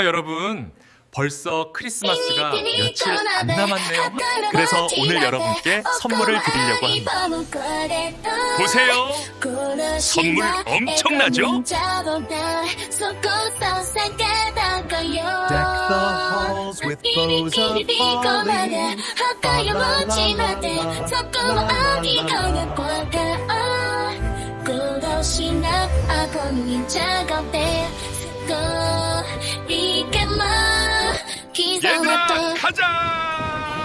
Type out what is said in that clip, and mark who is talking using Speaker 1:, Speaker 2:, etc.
Speaker 1: 여러분, 벌써 크리스마스가 며칠 안 남았네요. 그래서 오늘 여러분께 선물을 드리려고 합니다. 보세요. 선물 엄청나죠?
Speaker 2: Deck the halls with bows of holly.
Speaker 1: 얘 아, 가자! 가자!